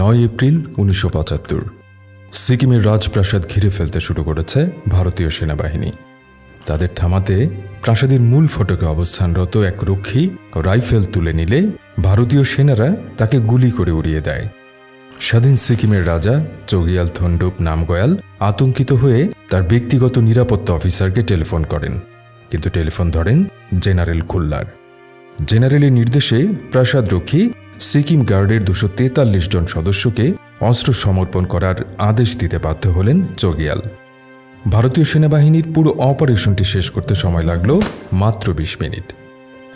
নয় এপ্রিল উনিশশো পঁচাত্তর। সিকিমের রাজপ্রাসাদ ঘিরে ফেলতে শুরু করেছে ভারতীয় সেনাবাহিনী। তাদের থামাতে প্রাসাদের মূল ফটকে অবস্থানরত এক রক্ষী রাইফেল তুলে নিলে ভারতীয় সেনারা তাকে গুলি করে উড়িয়ে দেয়। স্বাধীন সিকিমের রাজা চগিয়াল থন্ডুপ নামগয়াল আতঙ্কিত হয়ে তার ব্যক্তিগত নিরাপত্তা অফিসারকে টেলিফোন করেন, কিন্তু টেলিফোন ধরেন জেনারেল খুল্লার। জেনারেলের নির্দেশে প্রাসাদ রক্ষী সিকিম গার্ডের দুশো তেতাল্লিশ জন সদস্যকে অস্ত্র সমর্পণ করার আদেশ দিতে বাধ্য হলেন চগিয়াল ভারতীয় সেনাবাহিনীর পুরো অপারেশনটি শেষ করতে সময় লাগল মাত্র বিশ মিনিট।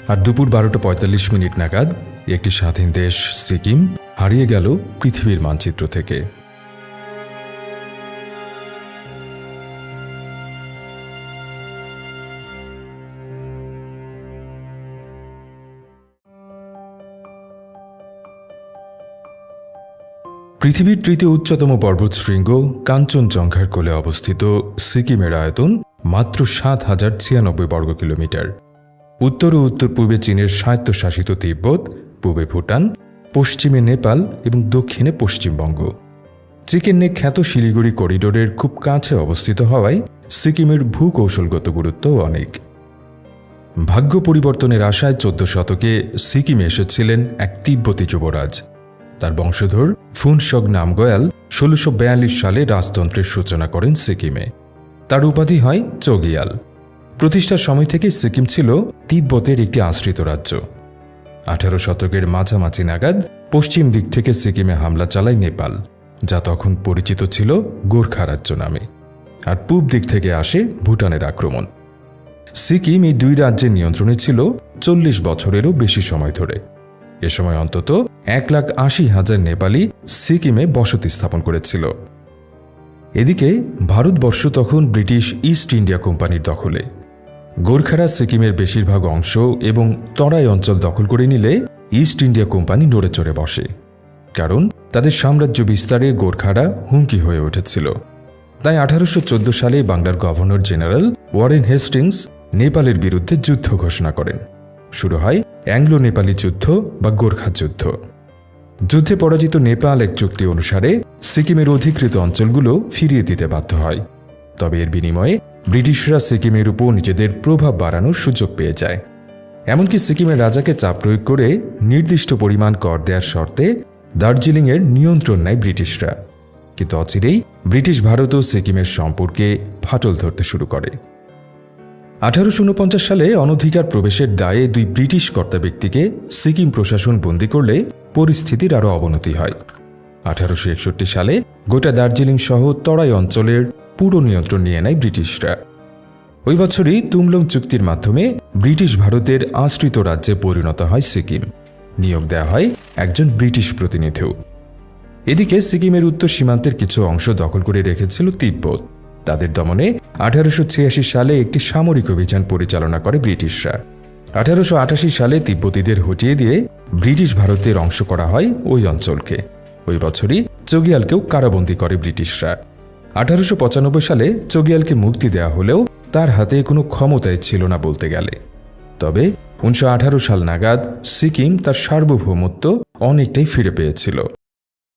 আর দুপুর বারোটা পঁয়তাল্লিশ মিনিট নাগাদ একটি স্বাধীন দেশ, সিকিম, হারিয়ে গেল পৃথিবীর মানচিত্র থেকে। পৃথিবীর তৃতীয় উচ্চতম পর্বতশৃঙ্গ কাঞ্চনজঙ্ঘার কোলে অবস্থিত সিকিমের আয়তন মাত্র সাত হাজার ছিয়ানব্বই বর্গ কিলোমিটার। উত্তর ও উত্তর পূর্বে চীনের স্বায়ত্তশাসিত তিব্বত, পূর্বে ভুটান, পশ্চিমে নেপাল এবং দক্ষিণে পশ্চিমবঙ্গ। চিকেন খ্যাত শিলিগুড়ি করিডোরের খুব কাছে অবস্থিত হওয়ায় সিকিমের ভূকৌশলগত গুরুত্ব অনেক। ভাগ্য পরিবর্তনের আশায় চোদ্দ শতকে সিকিমে এসেছিলেন এক তিব্বতী যুবরাজ। তার বংশধর ফুনশগ নামগয়াল ষোলোশো সালে রাজতন্ত্রের সূচনা করেন সিকিমে। তার উপাধি হয় চগিয়াল। প্রতিষ্ঠার সময় থেকে সিকিম ছিল তিব্বতের একটি আশ্রিত রাজ্য। আঠারো শতকের মাঝামাঝি নাগাদ পশ্চিম দিক থেকে সিকিমে হামলা চালায় নেপাল, যা তখন পরিচিত ছিল গোর্খা রাজ্য নামে, আর পূব দিক থেকে আসে ভুটানের আক্রমণ। সিকিম এই দুই রাজ্যের নিয়ন্ত্রণে ছিল চল্লিশ বছরেরও বেশি সময় ধরে। এ সময় অন্তত এক লাখ আশি হাজার নেপালি সিকিমে বসতি স্থাপন করেছিল। এদিকে ভারতবর্ষ তখন ব্রিটিশ ইস্ট ইন্ডিয়া কোম্পানির দখলে। গোর্খারা সিকিমের বেশিরভাগ অংশ এবং তরাই অঞ্চল দখল করে নিলে ইস্ট ইন্ডিয়া কোম্পানি নড়ে চড়ে বসে। কারণ তাদের সাম্রাজ্য বিস্তারে গোর্খারা হুমকি হয়ে উঠেছিল। তাই আঠারোশো চোদ্দ সালে বাংলার গভর্নর জেনারেল ওয়ারেন হেস্টিংস নেপালের বিরুদ্ধে যুদ্ধ ঘোষণা করেন। শুরু হয় অ্যাংলো নেপালি যুদ্ধ বা গোর্খা যুদ্ধ। যুদ্ধে পরাজিত নেপাল এক চুক্তি অনুসারে সিকিমের অধিকৃত অঞ্চলগুলো ফিরিয়ে দিতে বাধ্য হয়। তবে এর বিনিময়ে ব্রিটিশরা সিকিমের উপর নিজেদের প্রভাব বাড়ানোর সুযোগ পেয়ে যায়। এমনকি সিকিমের রাজাকে চাপ প্রয়োগ করে নির্দিষ্ট পরিমাণ কর দেওয়ার শর্তে দার্জিলিংয়ের নিয়ন্ত্রণ নেয় ব্রিটিশরা। কিন্তু অচিরেই ব্রিটিশ ভারত ও সিকিমের সম্পর্কে ফাটল ধরতে শুরু করে। আঠারোশো উনপঞ্চাশ সালে অনধিকার প্রবেশের দায়ে দুই ব্রিটিশ কর্তা ব্যক্তিকে সিকিম প্রশাসন বন্দি করলে পরিস্থিতির আরও অবনতি হয়। আঠারোশো একষট্টি সালে গোটা দার্জিলিং সহ তরাই অঞ্চলের পুরো নিয়ন্ত্রণ নিয়ে নেয় ব্রিটিশরা। ওই বছরই তুমলং চুক্তির মাধ্যমে ব্রিটিশ ভারতের আশ্রিত রাজ্যে পরিণত হয় সিকিম। নিয়োগ দেওয়া হয় একজন ব্রিটিশ প্রতিনিধিও। এদিকে সিকিমের উত্তর সীমান্তের কিছু অংশ দখল করে রেখেছিল তিব্বত। তাদের দমনে আঠারোশো ছিয়াশি সালে একটি সামরিক অভিযান পরিচালনা করে ব্রিটিশরা। আঠারোশো আটাশি সালে তিব্বতীদের হটিয়ে দিয়ে ব্রিটিশ ভারতের অংশ করা হয় ওই অঞ্চলকে। ওই বছরই চগিয়ালকেও কারাবন্দী করে ব্রিটিশরা। আঠারোশো পঁচানব্বই সালে চগিয়ালকে মুক্তি দেওয়া হলেও তার হাতে কোনো ক্ষমতাই ছিল না বলতে গেলে। তবে উনিশশো আঠারো সাল নাগাদ সিকিম তার সার্বভৌমত্ব অনেকটাই ফিরে পেয়েছিল।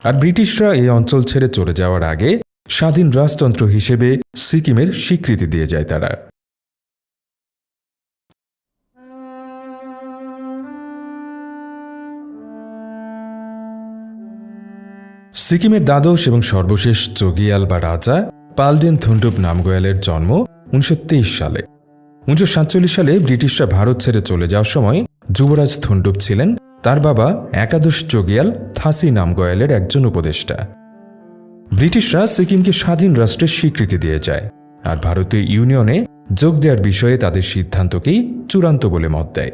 আর ব্রিটিশরা এই অঞ্চল ছেড়ে চলে যাওয়ার আগে স্বাধীন রাজতন্ত্র হিসেবে সিকিমের স্বীকৃতি দিয়ে যায় তারা। সিকিমের দ্বাদশ এবং সর্বশেষ চগিয়াল বা রাজা পালডেন থুন্ডুপ নামগোয়ালের জন্ম উনিশশো তেইশ সালে। উনিশশো সাতচল্লিশ সালে ব্রিটিশরা ভারত ছেড়ে চলে যাওয়ার সময় যুবরাজ থুন্ডুপ ছিলেন, তার বাবা একাদশ চগিয়াল থাসি নামগয়ালের একজন উপদেষ্টা। ব্রিটিশরা সিকিমকে স্বাধীন রাষ্ট্রের স্বীকৃতি দিয়ে যায়, আর ভারতীয় ইউনিয়নে যোগ দেওয়ার বিষয়ে তাদের সিদ্ধান্তকেই চূড়ান্ত বলে মত দেয়।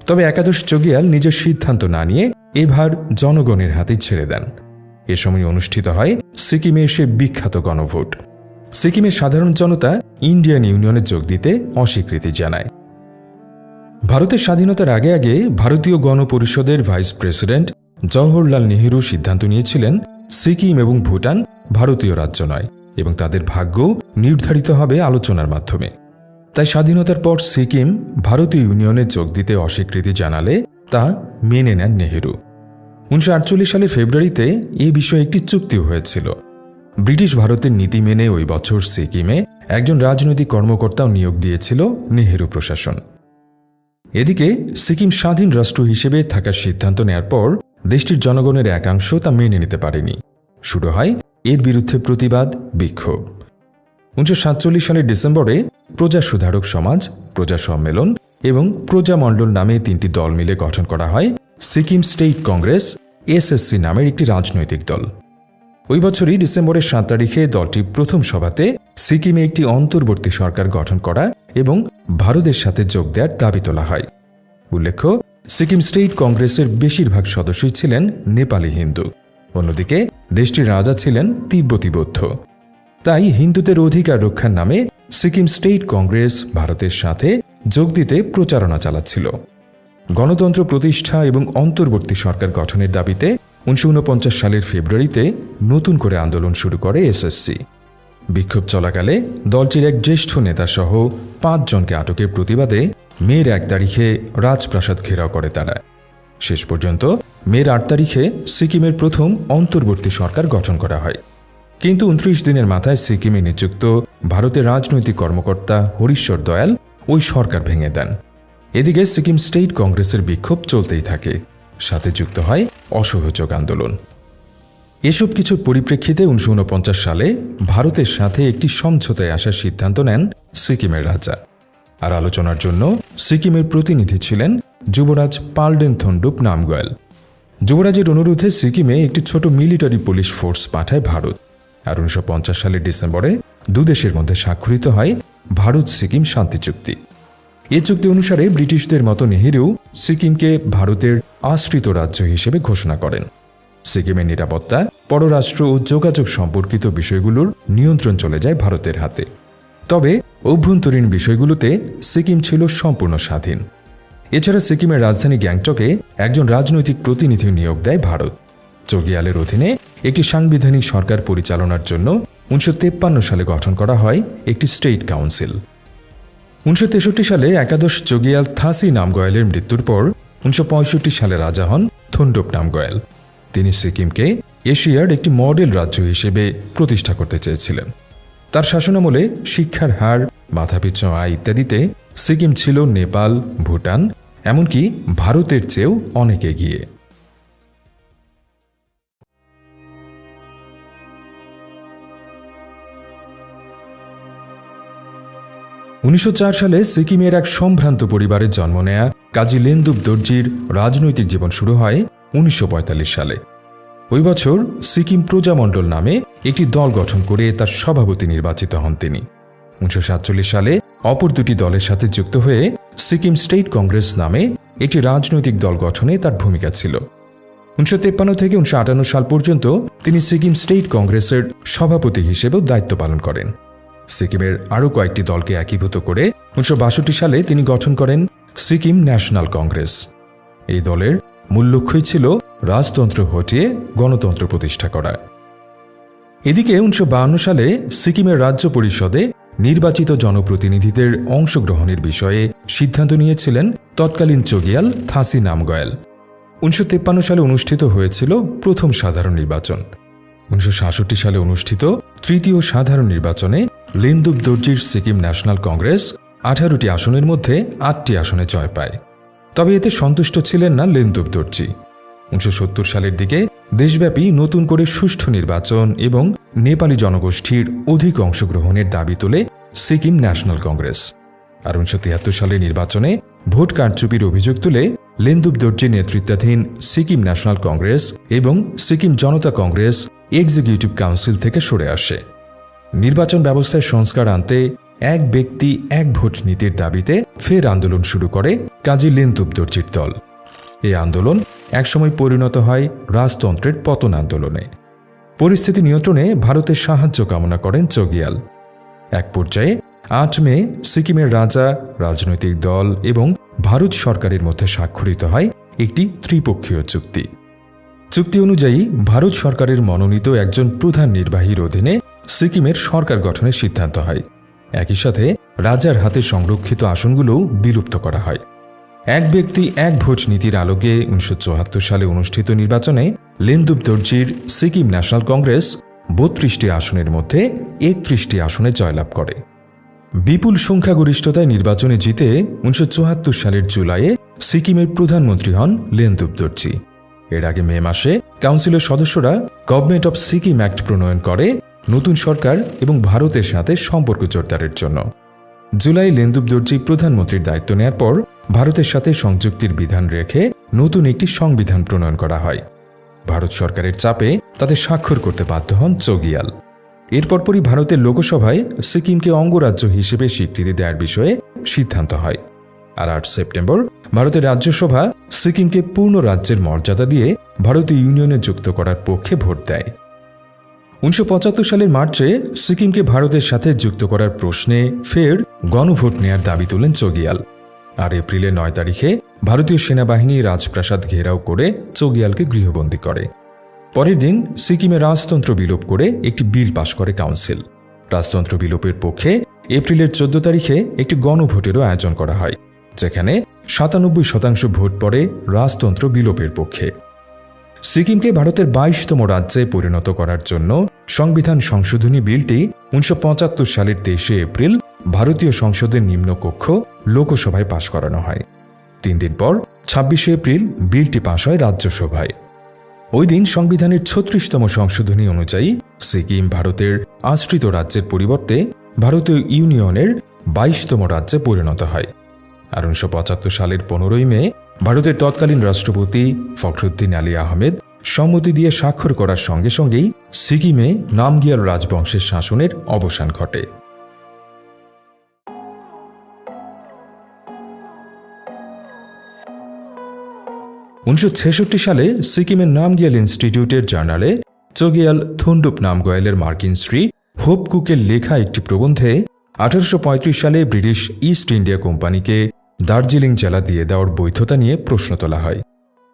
তবে একাদশ চগিয়াল নিজের সিদ্ধান্ত না নিয়ে এভার জনগণের হাতে ছেড়ে দেন। এ সময় অনুষ্ঠিত হয় সিকিমে এসে বিখ্যাত গণভোট। সিকিমের সাধারণ জনতা ইন্ডিয়ান ইউনিয়নে যোগ দিতে অস্বীকৃতি জানায়। ভারতের স্বাধীনতার আগে আগে ভারতীয় গণপরিষদের ভাইস প্রেসিডেন্ট জওহরলাল নেহরু সিদ্ধান্ত নিয়েছিলেন সিকিম এবং ভুটান ভারতীয় রাজ্য নয় এবং তাদের ভাগ্য নির্ধারিত হবে আলোচনার মাধ্যমে। তাই স্বাধীনতার পর সিকিম ভারতীয় ইউনিয়নে যোগ দিতে অস্বীকৃতি জানালে তা মেনে নেন নেহেরু। উনিশশো আটচল্লিশ সালের ফেব্রুয়ারিতে এ বিষয়ে একটি চুক্তি হয়েছিল। ব্রিটিশ ভারতের নীতি মেনে ওই বছর সিকিমে একজন রাজনৈতিক কর্মকর্তাও নিয়োগ দিয়েছিল নেহেরু প্রশাসন। এদিকে সিকিম স্বাধীন রাষ্ট্র হিসেবে থাকার সিদ্ধান্ত নেয়ার পর দেশটির জনগণের একাংশ তা মেনে নিতে পারেনি। শুরু হয় এর বিরুদ্ধে প্রতিবাদ, বিক্ষোভ। উনিশশো সাতচল্লিশ সালের ডিসেম্বরে প্রজা সুধারক সমাজ, প্রজা সম্মেলন এবং প্রজামণ্ডল নামে তিনটি দল মিলে গঠন করা হয়। সিকিম স্টেট কংগ্রেস এসএসসি নামের একটি রাজনৈতিক দল। ওই বছরই ডিসেম্বরের সাত তারিখে দলটি প্রথম সভাতে সিকিমে একটি অন্তর্বর্তী সরকার গঠন করা এবং ভারতের সাথে যোগ দেওয়ার দাবি তোলা হয়। উল্লেখ্য সিকিম স্টেট কংগ্রেসের বেশিরভাগ সদস্যই ছিলেন নেপালি হিন্দু। অন্যদিকে, দেশটির রাজা ছিলেন তিব্বতী বৌদ্ধ। তাই হিন্দুদের অধিকার রক্ষার নামে সিকিম স্টেট কংগ্রেস ভারতের সাথে যোগ দিতে প্রচারণা চালাচ্ছিল। গণতন্ত্র প্রতিষ্ঠা এবং অন্তর্বর্তী সরকার গঠনের দাবিতে উনিশশো ঊনপঞ্চাশ সালের ফেব্রুয়ারিতে নতুন করে আন্দোলন শুরু করে এসএসসি বিক্ষোভ চলাকালে দলটির এক জ্যেষ্ঠ নেতাসহ পাঁচজনকে আটকের প্রতিবাদে মেয়ের এক তারিখে রাজপ্রাসাদ ঘেরাও করে তারা। শেষ পর্যন্ত মেয়ের আট তারিখে সিকিমের প্রথম অন্তর্বর্তী সরকার গঠন করা হয়। কিন্তু উনত্রিশ দিনের মাথায় সিকিমে নিযুক্ত ভারতের রাজনৈতিক কর্মকর্তা হরিশ্বর দয়াল ওই সরকার ভেঙে দেন। এদিকে সিকিম স্টেট কংগ্রেসের বিক্ষোভ চলতেই থাকে, সাথে যুক্ত হয় অসহযোগ আন্দোলন। এসব কিছুর পরিপ্রেক্ষিতে উনিশশো উনপঞ্চাশ সালে ভারতের সাথে একটি সমঝোতায় আসার সিদ্ধান্ত নেন সিকিমের রাজা। আর আলোচনার জন্য সিকিমের প্রতিনিধি ছিলেন যুবরাজ পালডেন থন্ডুপ নামগয়াল। যুবরাজের অনুরোধে সিকিমে একটি ছোট মিলিটারি পুলিশ ফোর্স পাঠায় ভারত। আর উনিশশো পঞ্চাশ সালের ডিসেম্বরে দুদেশের মধ্যে স্বাক্ষরিত হয় ভারত সিকিম শান্তি চুক্তি। এ চুক্তি অনুসারে ব্রিটিশদের মতো নেহেরু সিকিমকে ভারতের আশ্রিত রাজ্য হিসেবে ঘোষণা করেন। সিকিমের নিরাপত্তা, পররাষ্ট্র ও যোগাযোগ সম্পর্কিত বিষয়গুলোর নিয়ন্ত্রণ চলে যায় ভারতের হাতে। তবে অভ্যন্তরীণ বিষয়গুলোতে সিকিম ছিল সম্পূর্ণ স্বাধীন। এছাড়া সিকিমের রাজধানী গ্যাংটকে একজন রাজনৈতিক প্রতিনিধি নিয়োগ দেয় ভারত। চগিয়ালের অধীনে একটি সাংবিধানিক সরকার পরিচালনার জন্য উনিশশো সালে গঠন করা হয় একটি স্টেট কাউন্সিল। উনিশশো তেষট্টি সালে একাদশ চগিয়াল থাসি নামগয়ালের মৃত্যুর পর উনিশশো পঁয়ষট্টি সালে রাজা হন থুন্ডুপ নামগয়াল। তিনি সিকিমকে এশিয়ার একটি মডেল রাজ্য হিসেবে প্রতিষ্ঠা করতে চেয়েছিলেন। তার শাসনামলে শিক্ষার হার, মাথাপিছু আয় ইত্যাদিতে সিকিম ছিল নেপাল, ভুটান, এমনকি ভারতের চেয়েও অনেক এগিয়ে। উনিশশো চার সালে সিকিমের এক সম্ভ্রান্ত পরিবারের জন্ম নেয়া কাজী লেন্দুব দর্জির রাজনৈতিক জীবন শুরু হয় উনিশশো পঁয়তাল্লিশ সালে। ওই বছর সিকিম প্রজামণ্ডল নামে একটি দল গঠন করে তার সভাপতি নির্বাচিত হন তিনি। উনিশশো সাতচল্লিশ সালে অপর দুটি দলের সাথে যুক্ত হয়ে সিকিম স্টেট কংগ্রেস নামে একটি রাজনৈতিক দল গঠনে তার ভূমিকা ছিল। উনিশশো থেকে উনিশশো আটান্ন সাল পর্যন্ত তিনি সিকিম স্টেট কংগ্রেসের সভাপতি হিসেবেও দায়িত্ব পালন করেন। সিকিমের আরও কয়েকটি দলকে একীভূত করে উনিশশো বাষট্টি সালে তিনি গঠন করেন সিকিম ন্যাশনাল কংগ্রেস। এই দলের মূল লক্ষ্যই ছিল রাজতন্ত্র হটিয়ে গণতন্ত্র প্রতিষ্ঠা করা। এদিকে উনিশশো সালে সিকিমের রাজ্য পরিষদে নির্বাচিত জনপ্রতিনিধিদের অংশগ্রহণের বিষয়ে সিদ্ধান্ত নিয়েছিলেন তৎকালীন চগিয়াল থাসি নামগয়াল। উনিশশো সালে অনুষ্ঠিত হয়েছিল প্রথম সাধারণ নির্বাচন। উনিশশো সাতষট্টি সালে অনুষ্ঠিত তৃতীয় সাধারণ নির্বাচনে লেন্দুব দর্জির সিকিম ন্যাশনাল কংগ্রেস আঠারোটি আসনের মধ্যে আটটি আসনে জয় পায়। তবে এতে সন্তুষ্ট ছিলেন না লেন্দুব দর্জি। উনিশশো সত্তর সালের দিকে দেশব্যাপী নতুন করে সুষ্ঠু নির্বাচন এবং নেপালি জনগোষ্ঠীর অধিক অংশগ্রহণের দাবি তোলে সিকিম ন্যাশনাল কংগ্রেস। আর উনিশশো তিয়াত্তর সালের নির্বাচনে ভোট কারচুপির অভিযোগ তুলে লেন্দুব দর্জির নেতৃত্বাধীন সিকিম ন্যাশনাল কংগ্রেস এবং Sikkim Janata Congress executive council থেকে সরে আসে। নির্বাচন ব্যবস্থায় সংস্কার আনতে এক ব্যক্তি এক ভোট নীতির দাবিতে ফের আন্দোলন শুরু করে কাজী লেন্তুব দর্জির দল। এই আন্দোলন একসময় পরিণত হয় রাজতন্ত্রের পতন আন্দোলনে। পরিস্থিতি নিয়ন্ত্রণে ভারতের সাহায্য কামনা করেন চগিয়াল। এক পর্যায়ে আট মে সিকিমের রাজা, রাজনৈতিক দল এবং ভারত সরকারের মধ্যে স্বাক্ষরিত হয় একটি ত্রিপক্ষীয় চুক্তি। চুক্তি অনুযায়ী ভারত সরকারের মনোনীত একজন প্রধান নির্বাহীর অধীনে সিকিমের সরকার গঠনের সিদ্ধান্ত হয়। একই সাথে রাজার হাতে সংরক্ষিত আসনগুলোও বিলুপ্ত করা হয়। এক ব্যক্তি এক ভোট নীতির আলোকে উনিশশো চুয়াত্তর সালে অনুষ্ঠিত নির্বাচনে লেন্দুব দর্জির সিকিম ন্যাশনাল কংগ্রেস বত্রিশটি আসনের মধ্যে একত্রিশটি আসনে জয়লাভ করে। বিপুল সংখ্যাগরিষ্ঠতায় নির্বাচনে জিতে উনিশশো চুয়াত্তর সালের জুলাইয়ে সিকিমের প্রধানমন্ত্রী হন লেন্দুব দর্জি এর আগে মে মাসে কাউন্সিলের সদস্যরা গভর্নমেন্ট অব সিকিম অ্যাক্ট প্রণয়ন করে, নতুন সরকার এবং ভারতের সাথে সম্পর্ক জোরদারের জন্য। জুলাই লেন্দুব দর্জি প্রধানমন্ত্রীর দায়িত্ব নেয়ার পর ভারতের সাথে সংযুক্তির বিধান রেখে নতুন একটি সংবিধান প্রণয়ন করা হয়। ভারত সরকারের চাপে তাতে স্বাক্ষর করতে বাধ্য হন চোগিয়াল। এরপর পরই ভারতের লোকসভায় সিকিমকে অঙ্গরাজ্য হিসেবে স্বীকৃতি দেওয়ার বিষয়ে সিদ্ধান্ত হয়। আর আট সেপ্টেম্বর ভারতের রাজ্যসভা সিকিমকে পূর্ণ রাজ্যের মর্যাদা দিয়ে ভারতীয় ইউনিয়নে যুক্ত করার পক্ষে ভোট দেয়। উনিশশো পঁচাত্তর সালের মার্চে সিকিমকে ভারতের সাথে যুক্ত করার প্রশ্নে ফের গণভোট নেয়ার দাবি তোলেন চোগিয়াল। আর এপ্রিলের নয় তারিখে ভারতীয় সেনাবাহিনী রাজপ্রাসাদ ঘেরাও করে চোগিয়ালকে গৃহবন্দী করে। পরের দিন সিকিমে রাজতন্ত্র বিলোপ করে একটি বিল পাশ করে কাউন্সিল। রাজতন্ত্র বিলোপের পক্ষে এপ্রিলের চোদ্দ তারিখে একটি গণভোটেরও আয়োজন করা হয়, যেখানে সাতানব্বই শতাংশ ভোট পড়ে রাজতন্ত্র বিলোপের পক্ষে। সিকিমকে ভারতের বাইশতম রাজ্যে পরিণত করার জন্য সংবিধান সংশোধনী বিলটি উনিশশো পঁচাত্তর সালের তেইশে এপ্রিল ভারতীয় সংসদের নিম্নকক্ষ লোকসভায় পাশ করানো হয়। তিন দিন পর ছাব্বিশে এপ্রিল বিলটি পাশ হয় রাজ্যসভায়। ওই দিন সংবিধানের ছত্রিশতম সংশোধনী অনুযায়ী সিকিম ভারতের আশ্রিত রাজ্যের পরিবর্তে ভারতীয় ইউনিয়নের বাইশতম রাজ্যে পরিণত হয়। আর উনিশশো পঁচাত্তর সালের পনেরোই মে ভারতের তৎকালীন রাষ্ট্রপতি ফখরুদ্দিন আলী আহমেদ সম্মতি দিয়ে স্বাক্ষর করার সঙ্গে সঙ্গেই সিকিমে নামগিয়াল রাজবংশের শাসনের অবসান ঘটে। উনিশশো ছেষট্টি সালে সিকিমের নামগিয়াল ইনস্টিটিউটের জার্নালে চোগিয়াল থুন্ডুপ নামগয়ালের মার্কিন স্ত্রী হোপ কুকের লেখা একটি প্রবন্ধে আঠারোশো পঁয়ত্রিশ সালে ব্রিটিশ ইস্ট ইন্ডিয়া কোম্পানিকে দার্জিলিং জেলা দিয়ে দেওয়ার বৈধতা নিয়ে প্রশ্ন তোলা হয়।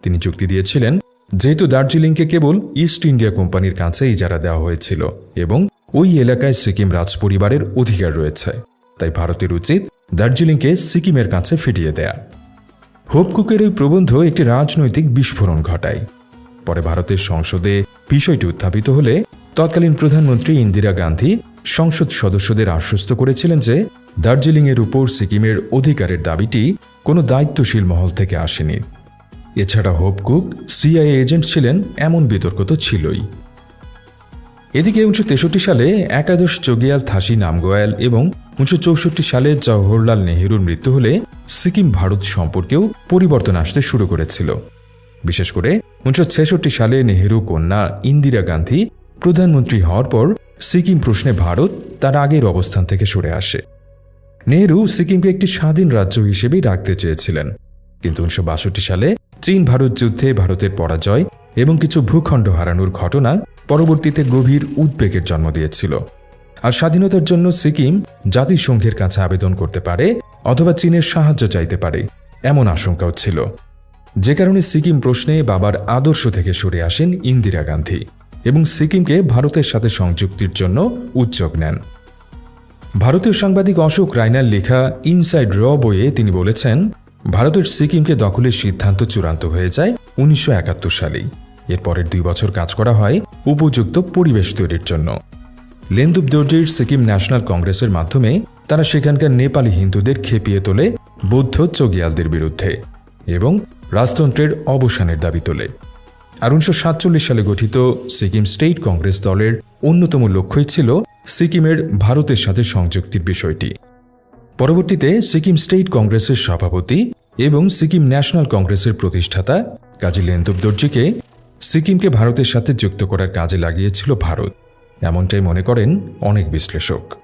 তিনি যুক্তি দিয়েছিলেন, যেহেতু দার্জিলিংকে কেবল ইস্ট ইন্ডিয়া কোম্পানির কাছে ইজারা দেওয়া হয়েছিল এবং ওই এলাকায় সিকিম রাজপরিবারের অধিকার রয়েছে, তাই ভারতের উচিত দার্জিলিংকে সিকিমের কাছে ফিরিয়ে দেয়া। হোপকুকের এই প্রবন্ধ একটি রাজনৈতিক বিস্ফোরণ ঘটায়। পরে ভারতের সংসদে বিষয়টি উত্থাপিত হলে তৎকালীন প্রধানমন্ত্রী ইন্দিরা গান্ধী সংসদ সদস্যদের আশ্বস্ত করেছিলেন যে দার্জিলিংয়ের উপর সিকিমের অধিকারের দাবিটি কোনো দায়িত্বশীল মহল থেকে আসেনি। এছাড়া হোপকুক সিআইএ এজেন্ট ছিলেন, এমন বিতর্ক তো ছিলই। এদিকে উনিশশো তেষট্টি সালে একাদশ চোগিয়াল থাসি নামগোয়াল এবং উনিশশো চৌষট্টি সালে জওহরলাল নেহেরুর মৃত্যু হলে সিকিম ভারত সম্পর্কেও পরিবর্তন আসতে শুরু করেছিল। বিশেষ করে উনিশশো ছেষট্টি সালে নেহরু কন্যা ইন্দিরা গান্ধী প্রধানমন্ত্রী হওয়ার পর সিকিম প্রশ্নে ভারত তার আগের অবস্থান থেকে সরে আসে। নেহরু সিকিমকে একটি স্বাধীন রাজ্য হিসেবেই রাখতে চেয়েছিলেন। কিন্তু উনিশশো বাষট্টি সালে চীন ভারত যুদ্ধে ভারতের পরাজয় এবং কিছু ভূখণ্ড হারানোর ঘটনা পরবর্তীতে গভীর উদ্বেগের জন্ম দিয়েছিল। আর স্বাধীনতার জন্য সিকিম জাতিসংঘের কাছে আবেদন করতে পারে অথবা চীনের সাহায্য চাইতে পারে, এমন আশঙ্কাও ছিল। যে কারণে সিকিম প্রশ্নে বাবার আদর্শ থেকে সরে আসেন ইন্দিরা গান্ধী এবং সিকিমকে ভারতের সাথে সংযুক্তির জন্য উদ্যোগ নেন। ভারতীয় সাংবাদিক অশোক রায়নার লেখা ইনসাইড র বইয়ে তিনি বলেছেন, ভারতের সিকিমকে দখলের সিদ্ধান্ত চূড়ান্ত হয়ে যায় উনিশশো সালেই। এর পরের দুই বছর কাজ করা হয় উপযুক্ত পরিবেশ তৈরির জন্য। লেন্দুব দর্জির সিকিম ন্যাশনাল কংগ্রেসের মাধ্যমে তারা সেখানকার নেপালি হিন্দুদের খেপিয়ে তোলে বৌদ্ধ চগিয়ালদের বিরুদ্ধে এবং রাজতন্ত্রের অবসানের দাবি তোলে। আর উনিশশো সাতচল্লিশ সালে গঠিত সিকিম স্টেট কংগ্রেস দলের অন্যতম লক্ষ্যই ছিল সিকিমের ভারতের সাথে সংযুক্তির বিষয়টি। পরবর্তীতে সিকিম স্টেট কংগ্রেসের সভাপতি এবং সিকিম ন্যাশনাল কংগ্রেসের প্রতিষ্ঠাতা কাজী লেন্দুব দর্জিকে সিকিমকে ভারতের সাথে যুক্ত করার কাজে লাগিয়েছিল ভারত। এমনটাই মনে করেন অনেক বিশ্লেষক।